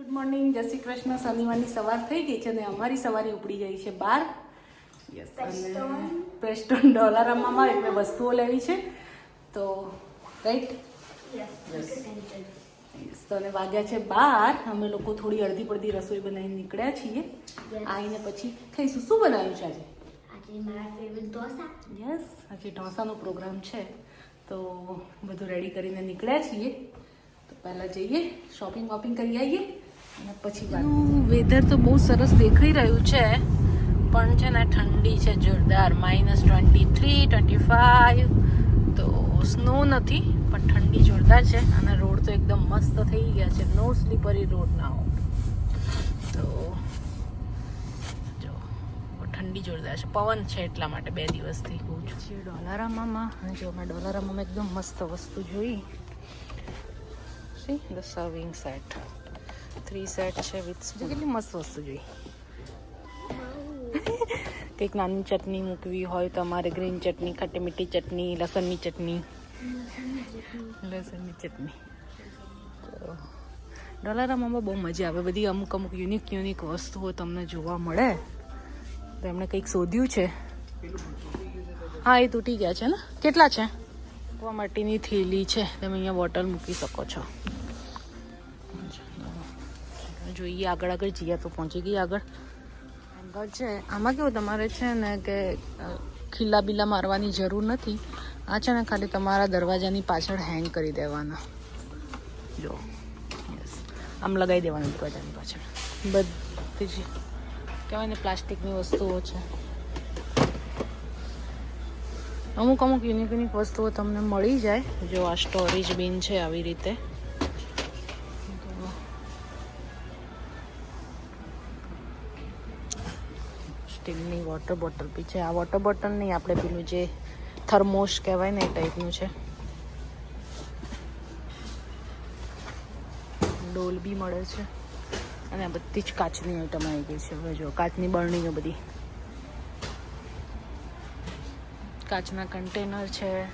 Good morning જય શ્રી કૃષ્ણ. શનિવારની સવાર થઈ ગઈ છે અને અમારી સવારે ઉપડી ગઈ છે બાર યસ અને પ્રેસ્ટોન ડોલારામામાં એટલે વસ્તુઓ લેવી છે. તો રાઈટ યસ તો અને વાગ્યા છે બાર. અમે લોકો થોડી અડધી પડધી રસોઈ બનાવીને નીકળ્યા છીએ. આવીને પછી ખાઈશું. શું બનાવ્યું છે આજે? આજે મારા ફેવરેટ ઢોસા. યસ આજે ઢોસાનો પ્રોગ્રામ છે. તો બધું રેડી કરીને નીકળ્યા છીએ. તો પહેલાં જઈએ. શોપિંગ વોપિંગ કરી આવીએ. અને પછી વેધર તો બહુ સરસ દેખાઈ રહ્યું છે પણ છે ને ઠંડી છે જોરદાર. Minus twenty three twenty five તો સ્નો નથી પણ ઠંડી જોરદાર છે અને રોડ તો એકદમ મસ્ત થઈ ગયા છે. નો સ્લીપરી રોડ ના હો તો જો ઠંડી જોરદાર છે. પવન છે એટલા માટે બે દિવસથી. બહુ છું ડોલારામામાં. જો અમે ડોલારામામાં એકદમ મસ્ત વસ્તુ જોઈ. See the serving set three set છે વિથ સ્પૂન કેટલી મસ્ત વસ્તુ જોઈ. કંઈક નાની ચટણી મૂકવી હોય તમારે ગ્રીન ચટણી ખટ્ટી મીઠી ચટણી લસણની ચટણી. લસણની ચટણી. તો ડોલારામાં બહુ મજા આવે. બધી અમુક અમુક યુનિક યુનિક વસ્તુઓ તમને જોવા મળે. તો એમણે કંઈક શોધ્યું છે. હા એ તૂટી ગયા છે ને? કેટલા છે? માટીની માટેની થેલી છે. તમે અહીંયા બોટલ મૂકી શકો છો. જોઈએ આગળ આગળ જઈએ તો પહોંચી ગઈ આગળ. આગળ છે. આમાં કેવું તમારે છે ને કે ખીલા બીલા મારવાની જરૂર નથી. આ છે ને ખાલી તમારા દરવાજાની પાછળ હેંગ કરી દેવાના. જો. યસ આમ લગાવી દેવાની દરવાજાની પાછળ. બધી જ કહેવાય ને પ્લાસ્ટિકની વસ્તુઓ છે. અમુક અમુક યુનિક યુનિક વસ્તુઓ તમને મળી જાય. જો આ સ્ટોરેજ બિન છે આવી રીતે. વોટર બોટલ બી છે આ વોટર બોટલ નહીં આપણે પેલું જે થર્મોસ કહેવાય ને એ ટાઈપનું છે. ડોલ બી મળે છે. અને બધી જ કાચની આઈટમ આવી ગઈ છે. હવે જો, કાચની બરણીઓ બધી. કાચના કન્ટેનર છે.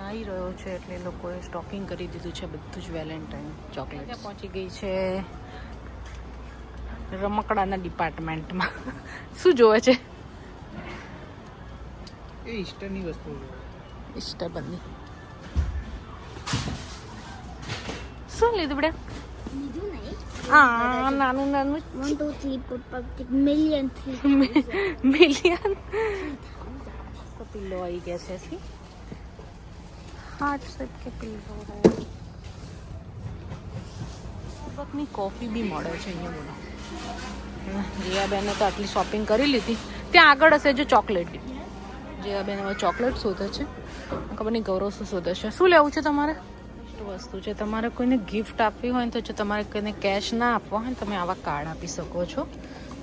આવી રહ્યો છે એટલે લોકોએ સ્ટોકિંગ કરી દીધું છે બધું જ વેલેન્ટાઇન ચોકલેટ પહોંચી ગઈ છે? રમકડાના ડિપાર્ટમેન્ટમાં. શું જોવે છે? એ ઈસ્ટરની વસ્તુ ઇસ્ટેબલની શું લીધું બેટા? હા નાનું નાનું one two three four five million? Million pillow આવી ગયા છે સી હાર્ટ શેપ કે પિલ્લો ની કોફી બી મળે છે અહીંયા બોલો. જીયા બેને તો આટલી શોપિંગ કરી લીધી. ત્યાં આગળ હશે જો ચોકલેટ જીયા બેન હવે ચોકલેટ શોધે છે. ખબર નહીં ગૌરવ શું શોધે છે. શું લેવું છે તમારે? વસ્તુ છે. તમારે કોઈને ગિફ્ટ આપવી હોય તો જો તમારે કોઈને કેશ ના આપવા હોય તમે આવા કાર્ડ આપી શકો છો.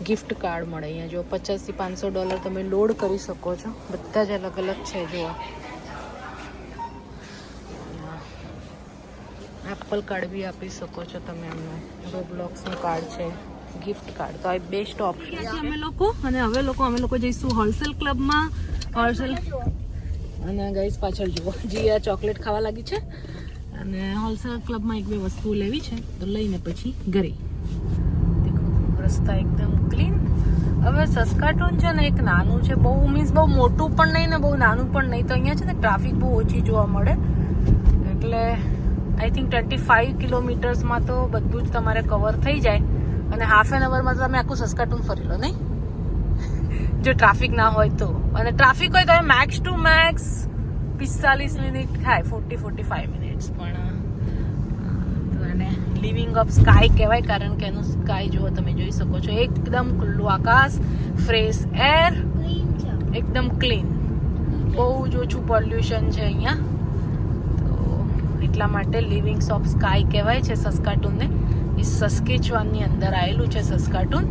ગિફ્ટ કાર્ડ મળે અહીંયા. જો પચાસથી પાંચસો ડોલર તમે લોડ કરી શકો છો. બધા જ અલગ અલગ છે જો એપલ કાર્ડ બી આપી શકો છો તમે એમને. રોબ્લોક્સનું કાર્ડ છે. ગિફ્ટ કાર્ડ તો આ બેસ્ટ ઓપ્શન છે. અમે લોકો અને હવે લોકો અમે લોકો જઈશું હોલસેલ ક્લબમાં હોલસેલ અને ગાઈસ પાછળ જુઓ. જી આ ચોકલેટ ખાવા લાગી છે. અને હોલસેલ ક્લબમાં એક બે વસ્તુઓ લેવી છે. તો લઈને પછી ઘરે. દેખો રસ્તા એકદમ ક્લીન હવે સસ્કાટૂન છે ને એક નાનું છે. બહુ મીન્સ બહુ મોટું પણ નહીં ને બહુ નાનું પણ નહીં. તો અહીંયા છે ને ટ્રાફિક બહુ ઓછી જોવા મળે. એટલે આઈ થિંક ટ્વેન્ટી ફાઈવ કિલોમીટર્સમાં તો બધું જ તમારે કવર થઈ જાય. અને હાફ એન અવરમાં તમે આખું સસ્કાટૂન ફરી લો નહીં? જો ટ્રાફિક ના હોય તો. અને ટ્રાફિક હોય તો મેક્સ ટુ મેક્સ પિસ્તાલીસ મિનિટ થાય ફોર્ટી ફોર્ટી ફાઈવ મિનિટ્સ પણ. અ, તો એને લિવિંગ ઓફ સ્કાય કહેવાય કારણ કે એનું સ્કાય જુઓ તમે જોઈ શકો છો. એકદમ ખુલ્લું આકાશ ફ્રેશ એર એકદમ ક્લીન બહુ જ ઓછું પોલ્યુશન છે અહીંયા. તો એટલા માટે લિવિંગ્સ ઓફ સ્કાય કહેવાય છે સસ્કાટૂનને એ સસ્કેચવાનની અંદર આવેલું છે સસ્કાટુન.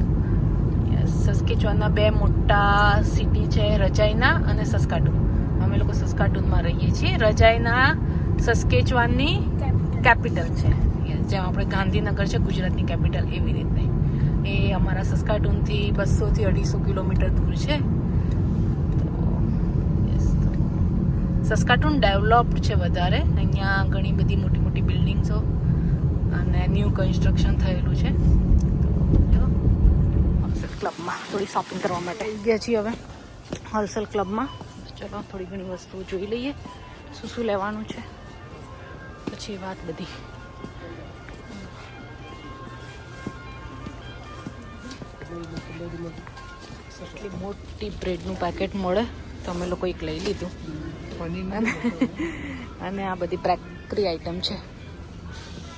યસ સસ્કેચવાનના બે મોટા સિટી છે રજાઈના અને સસ્કાટુન. અમે લોકો સસ્કાટુનમાં રહીએ છીએ. રજાઈના સસ્કેચવાનની કેપિટલ છે. જેમ આપણે ગાંધીનગર છે ગુજરાતની કેપિટલ એવી રીતે. એ અમારા સસ્કાટુનથી બસોથી અઢીસો કિલોમીટર દૂર છે. સસ્કાટૂન ડેવલપ્ડ છે વધારે. અહીંયા ઘણી બધી મોટી મોટી બિલ્ડિંગ્સો. અને ન્યૂ કન્સ્ટ્રક્શન થયેલું છે. જો. હોલસેલ ક્લબમાં થોડી શોપિંગ કરવા માટે આવી ગયા છીએ હવે. હોલસેલ ક્લબમાં ચલો થોડી ઘણી વસ્તુઓ જોઈ લઈએ. શું શું લેવાનું છે? પછી વાત બધી. એટલી મોટી બ્રેડનું પેકેટ મળે તો અમે લોકો એક લઈ લીધું. અને અને આ બધી બેકરી આઈટમ છે.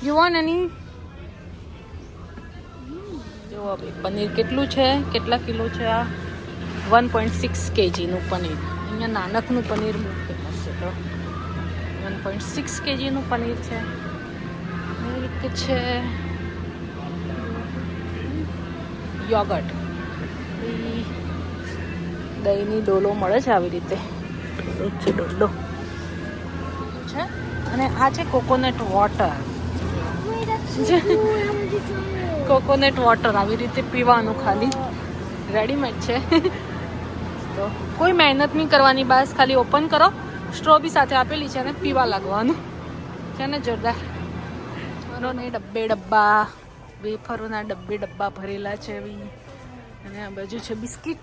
જુઓ નાની જુઓ પનીર કેટલું છે? કેટલા કિલો છે આ? વન પોઈન્ટ સિક્સ કેજીનું પનીર. અહીંયા નાનકનું પનીર બહુ ફેમસ છે તો. વન પોઈન્ટ સિક્સ કેજીનું પનીર છે. મિલ્ક છે. યોગર્ટ. દહીંની ડોલો મળે છે આવી રીતે. છે ડોલો. છે? અને આ છે કોકોનટ વોટર. કોકોનટ વોટર આવી રીતે પીવાનું ખાલી. રેડીમેડ છે. તો કોઈ મહેનત નહીં કરવાની, બસ ખાલી ઓપન કરો. સ્ટ્રોબી સાથે આપેલી છે અને પીવા લાગવાનું. છે ને, જોરદાર. ને ડબ્બે ડબ્બા. વેફરોના ડબ્બે ડબ્બા ભરેલા છે બી અને આ બાજુ છે બિસ્કિટ.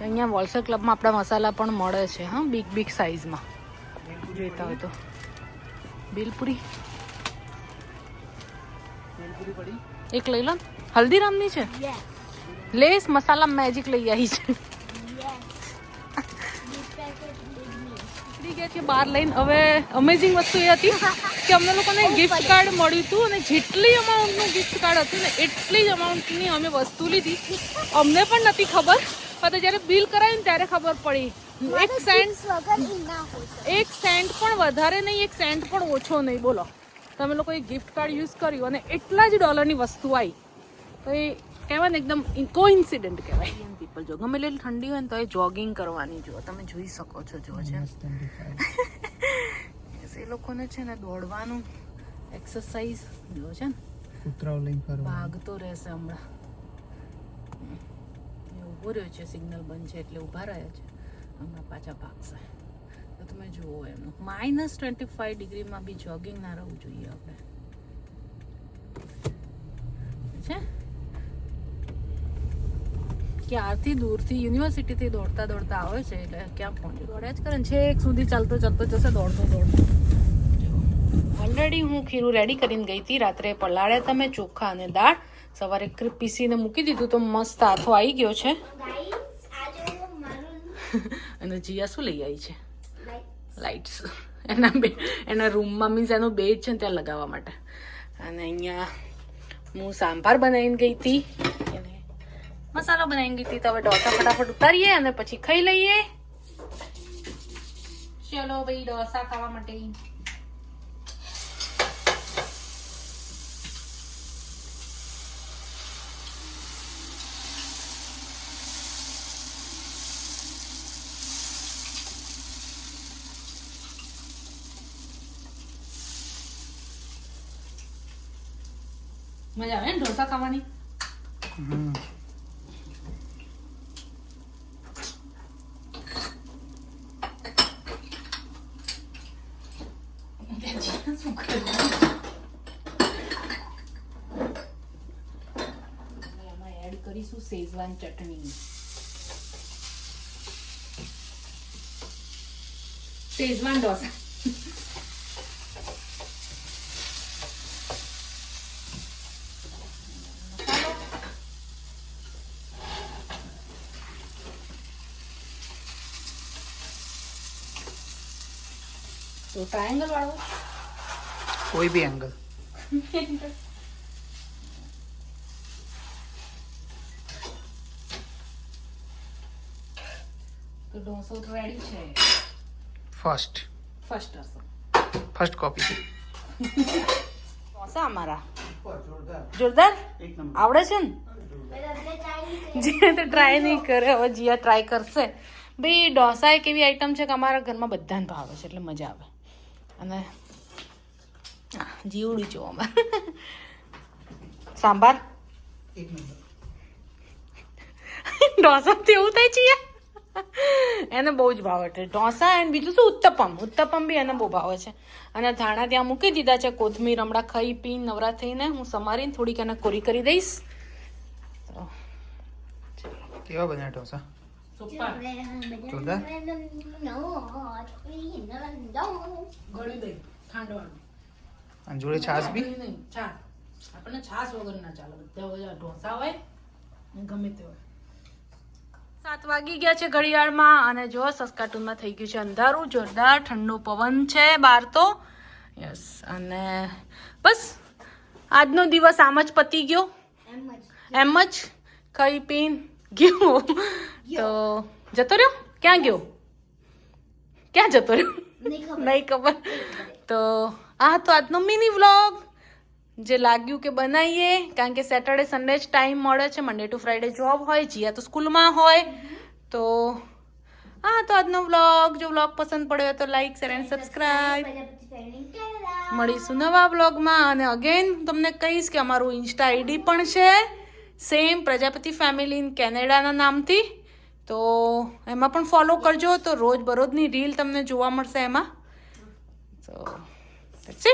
અહીંયા વોલ્સર ક્લબમાં આપણા મસાલા પણ મળે છે, હા બિગ બિગ સાઇઝમાં જોઈતા હોય તો. બિલપુરી. એક લઈ લો ને. હલ્દીરામની છે? લેસ મસાલા મેજિક લઈ આવી છે. ગયા છે બહાર લઈને. હવે અમેઝિંગ વસ્તુ એ હતી કે અમને લોકોને ગિફ્ટ કાર્ડ મળ્યું હતું અને જેટલી અમાઉન્ટનું ગિફ્ટ કાર્ડ હતું ને એટલી જ અમાઉન્ટની અમે વસ્તુ લીધી. અમને પણ નથી ખબર. પણ જ્યારે બિલ કરાવ્યું ત્યારે ખબર પડી. એક સેન્ટ. એક સેન્ટ પણ વધારે નહીં એક સેન્ટ પણ ઓછો નહીં. બોલો. તમે લોકોએ ગિફ્ટ કાર્ડ યુઝ કર્યું અને એટલા જ ડોલરની વસ્તુ આવી તો એ કહેવાય ને એકદમ કોઇન્સિડન્ટ કહેવાય. પીપલ જો ગમે એટલી ઠંડી હોય ને તો એ જોગિંગ કરવાની જો તમે જોઈ શકો છો જો છે. એ લોકોને છે ને દોડવાનું એક્સરસાઇઝ જો છે ને. ભાગતો રહેશે હમણાં. ઊભો છે, સિગ્નલ બંધ છે એટલે ઊભા રહ્યા છે. હમણાં પાછા ભાગશે. તો તમે જુઓ એમનું માઇનસ ટ્વેન્ટી ફાઈવ ડિગ્રીમાં બી જોગિંગ ના રહેવું જોઈએ આપણે. છે? ક્યારથી દૂરથી, યુનિવર્સિટીથી દોડતા દોડતા આવે છે એટલે ક્યાં પહોંચ્યું દોડ્યા જ કરે છે એક સુધી ચાલતો ચાલતો જશે, દોડતો દોડતો. ઓલરેડી હું ખીરું રેડી કરીને ગઈ હતી. રાત્રે પલાળ્યા તમે ચોખા અને દાળ. સવારે પીસીને મૂકી દીધું તો મસ્ત આથો આવી ગયો છે. અને જીયા શું લઈ આવી છે? લાઇટ્સ એના બે, એના રૂમમાં મીન્સ એનો બેડ છે ને ત્યાં લગાવવા માટે. અને અહીંયા હું સાંભાર બનાવીને ગઈ હતી. મસાલો બનાવીને ગઈ હતી તો હવે ડોસા ફટાફટ ઉતારીએ અને પછી ખાઈ લઈએ. ચલો ભાઈ, ડોસા ખાવા માટે મજા આવે ને ઢોસા ખાવાની? કરીશું શેઝવાન ચટણી. શેઝવાન ઢોસા. તો ટ્રાયેંગલ વાળો? કોઈ બી એંગલ તો ઢોસો રેડી છે. ફર્સ્ટ ફર્સ્ટ હશે ફર્સ્ટ કોપી ઢોસા અમારા? જોરદાર. આવડે છે ને? જીયા તો ટ્રાય નહીં કરે હવે જીયા ટ્રાય કરશે. ભાઈ ઢોસા એક એવી આઈટમ છે કે અમારા ઘરમાં બધાને ભાવે છે એટલે મજા આવે. અને જીવડી જો અમારે. સાંભાર? ઢોસા એવું થાય છે એને બહુ જ ભાવે છે. ઢોસા એન્ડ બીજું શું? ઉત્તપમ. ઉત્તપમ બી એને બહુ ભાવે છે. અને ધાણા ત્યાં મૂકી દીધા છે. કોથમીર, હમણાં ખાઈ પી, નવરા થઈને હું સમારીને થોડીક એને કોરી કરી દઈશ. કેવા બન્યા ઢોસા? સુપર જોરદાર ગળી ખાંડવાનું અને જોડે છાશ બી નહીં છાશ આપણને છાશ વગર ના ચાલે બધા બધા ઢોસા હોય ને ગમે તે હોય સાત વાગી ગયા છે ઘડિયાળમાં અને જો સસ્કાટુનમાં થઈ ગયું છે અંધારું જોરદાર ઠંડો પવન છે બહાર તો યસ અને બસ આજનો દિવસ આમ જ પતી ગયો એમ જ ખાઈ પીન ગયો. તો જતો રહ્યો? ક્યાં ગયો? ક્યાં જતો રહ્યો? નહીં ખબર. તો આ તો આજનો મિની વ્લોગ જે લાગ્યું કે બનાવીએ કારણ કે સેટરડે સન્ડે જ ટાઈમ મળે છે. મંડે ટુ ફ્રાઈડે જોબ હોય જીયા તો સ્કૂલમાં હોય. તો આ તો આજનો વ્લોગ જો વ્લોગ પસંદ પડ્યો તો લાઈક શેર એન્ડ સબસ્ક્રાઈબ મળીશું નવા વ્લોગમાં અને અગેન તમને કહીશ કે અમારું ઇન્સ્ટા આઈડી પણ છે. સેમ પ્રજાપતિ ફેમિલી ઇન કેનેડાના નામથી. તો એમાં પણ ફોલો કરજો. તો રોજ બરોજની રીલ તમને જોવા મળશે એમાં. તો ઇટ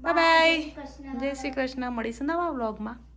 બાય બાય જય શ્રી કૃષ્ણ. મળીશું નવા વ્લોગમાં